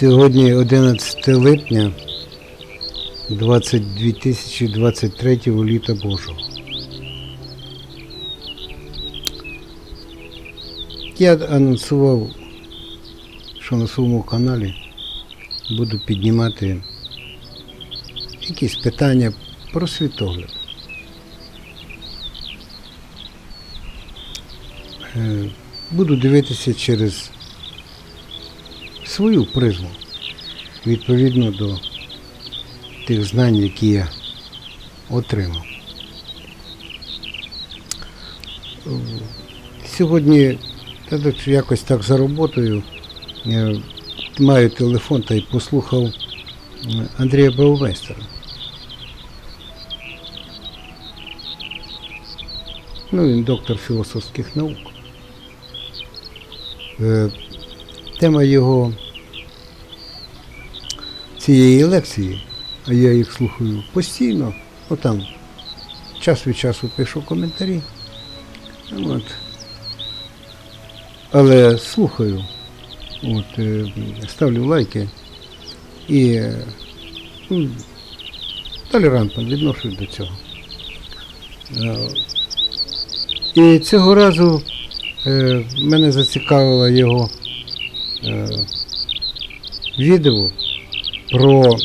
Сьогодні 11 липня 22 тисячі 23 літа Божого. Я анонсував, що на своєму каналі буду піднімати якісь питання про світогляд. Е, Буду дивитися через свою призму, відповідно до тих знань, які я отримав. Сьогодні якось так за роботою маю телефон та й послухав Андрія Баумейстера. Ну, він доктор філософських наук. Е, Тема його цієї лекції, а я їх слухаю постійно, ну там час від часу пишу коментарі. Ну, От. Але слухаю, от, е, ставлю лайки і ну, толерантно відношусь до цього. Е, І цього разу е, мене зацікавило його відео про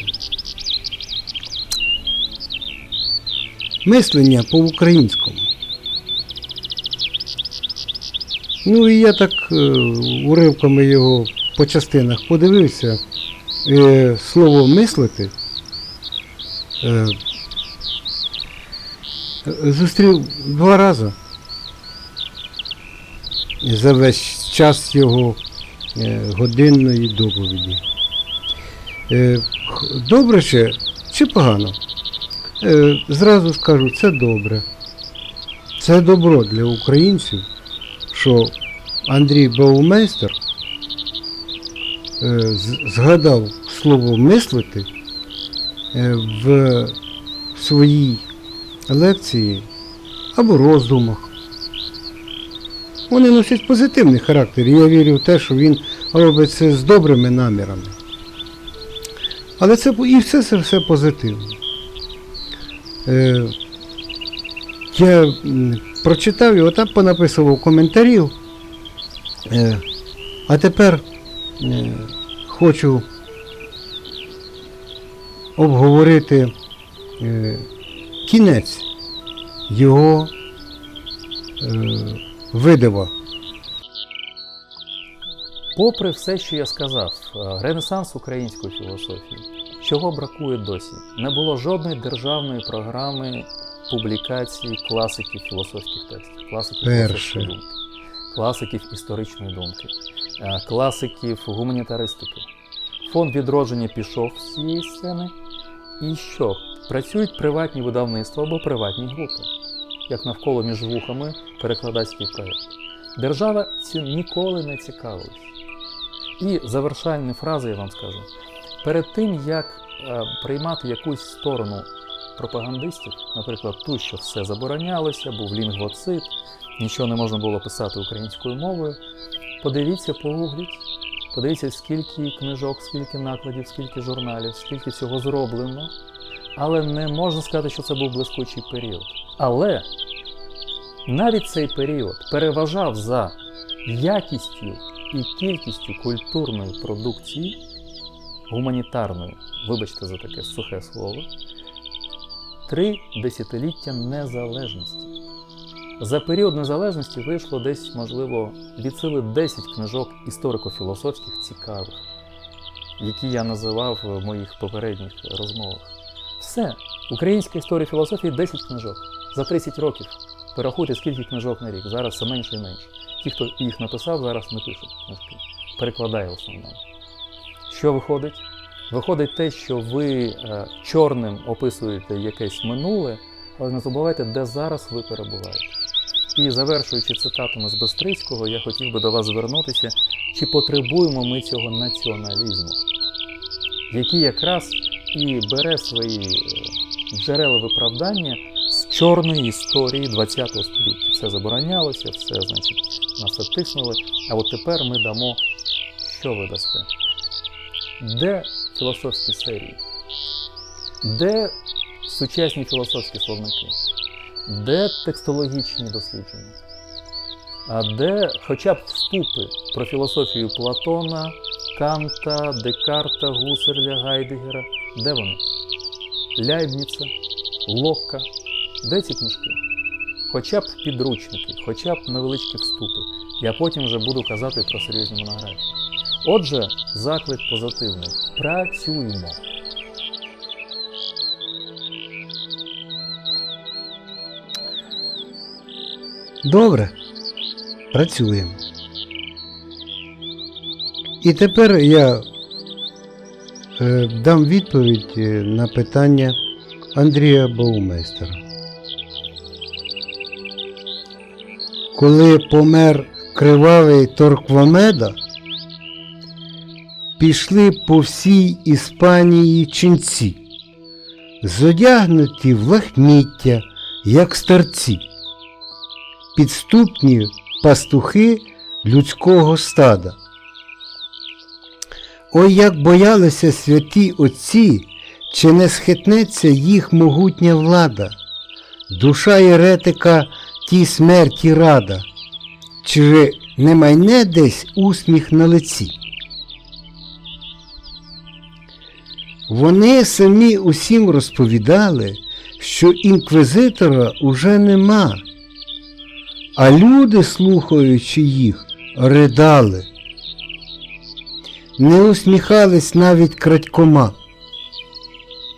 мислення по-українському. Ну і я так е, уривками його по частинах подивився. Е, слово мислити е, зустрів два рази за весь час його годинної доповіді. Е, Добре ще чи погано? Е, Зразу скажу, це добре. Це добро для українців, що Андрій Баумейстер е, згадав слово мислити в своїй лекції або роздумах. Вони носять позитивний характер. І я вірю в те, що він робить це з добрими намірами. Але це і все це все позитивно. Е, я прочитав його, там понаписував коментарів. Е, а тепер е, хочу обговорити е, кінець його е, видива. Попри все, що я сказав, е, ренесанс української філософії, чого бракує досі? Не було жодної державної програми публікації класиків філософських текстів, класиків Перше. філософської думки, класиків історичної думки, е, класиків гуманітаристики. Фонд відродження пішов з цієї сцени. І що? Працюють приватні видавництва або приватні групи, як навколо між вухами перекладацький проєкт. Держава цим ніколи не цікавилась. І завершальні фрази я вам скажу. Перед тим, як е, приймати якусь сторону пропагандистів, наприклад, ту, що все заборонялося, був лінгвоцит, нічого не можна було писати українською мовою, подивіться, погугліть, подивіться, скільки книжок, скільки накладів, скільки журналів, скільки всього зроблено. Але не можна сказати, що це був блискучий період. Але навіть цей період переважав за якістю і кількістю культурної продукції, гуманітарної, вибачте за таке сухе слово, три десятиліття незалежності. За період незалежності вийшло десь, можливо, від сили 10 книжок історико-філософських цікавих, які я називав в моїх попередніх розмовах. Все, українська історія філософії 10 книжок за 30 років. Порахуйте, скільки книжок на рік. Зараз все менше і менше. Ті, хто їх написав, зараз не пишуть книжки. Перекладає основному. Що виходить? Виходить те, що ви е, чорним описуєте якесь минуле, але не забувайте, де зараз ви перебуваєте. І завершуючи цитатами з Бестрицького, я хотів би до вас звернутися, чи потребуємо ми цього націоналізму, який якраз і бере свої е, джерела виправдання з чорної історії ХХ століття. Все заборонялося, все, значить, нас відтиснули. А от тепер ми дамо, що ви дасте? Де філософські серії, де сучасні філософські словники, де текстологічні дослідження, а де хоча б вступи про філософію Платона, Канта, Декарта, Гусерля, Гайдегера, де вони? Ляйбніца, Локка, де ці книжки? Хоча б підручники, хоча б невеличкі вступи. Я потім вже буду казати про серйозні монографії. Отже, заклик позитивний. Працюємо. Добре, працюємо. І тепер я е, дам відповідь е, на питання Андрія Баумейстера. Коли помер кривавий Торквамеда, пішли по всій Іспанії ченці, зодягнуті в лахміття, як старці підступні пастухи людського стада. Ой, як боялися святі отці, чи не схитнеться їх могутня влада, душа єретика тій смерті рада, чи не майне десь усміх на лиці. Вони самі усім розповідали, що інквізитора уже нема. А люди, слухаючи їх, ридали. Не усміхались навіть крадькома.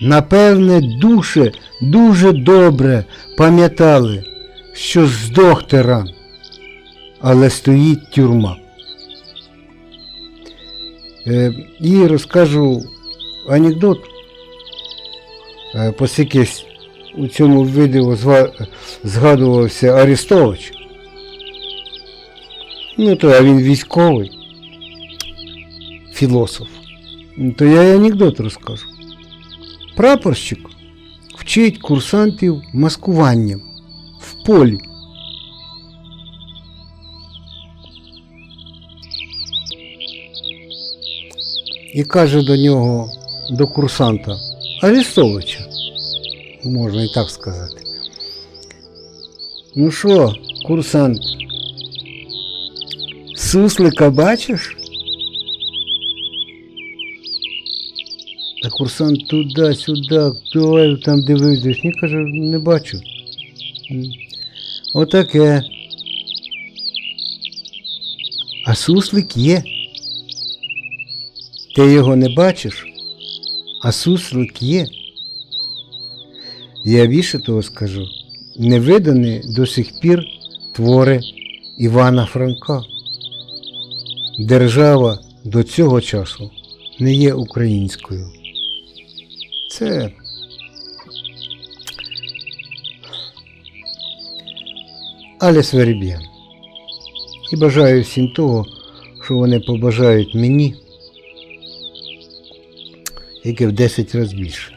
Напевне, душе дуже добре пам'ятали, що здох тиран, але стоїть тюрма. Е, і розкажу анекдот, е, оскільки у цьому відео згадувався Арестович. Ну, то а він військовий, філософ. Ну, То я й анекдот розкажу. Прапорщик вчить курсантів маскуванням в полі. І каже до нього, до курсанта, Арестовича, можна і так сказати. Ну що, курсант, суслика бачиш? А курсант туди-сюди, давай там дивився. Ні, каже, не бачу. Отаке. А суслик є. Ти його не бачиш, а суслик є. Я більше того скажу, не видані до сих пір твори Івана Франка. Держава до цього часу не є українською. Це Аліс Вербєн. І бажаю всім того, що вони побажають мені, яке в 10 разів більше.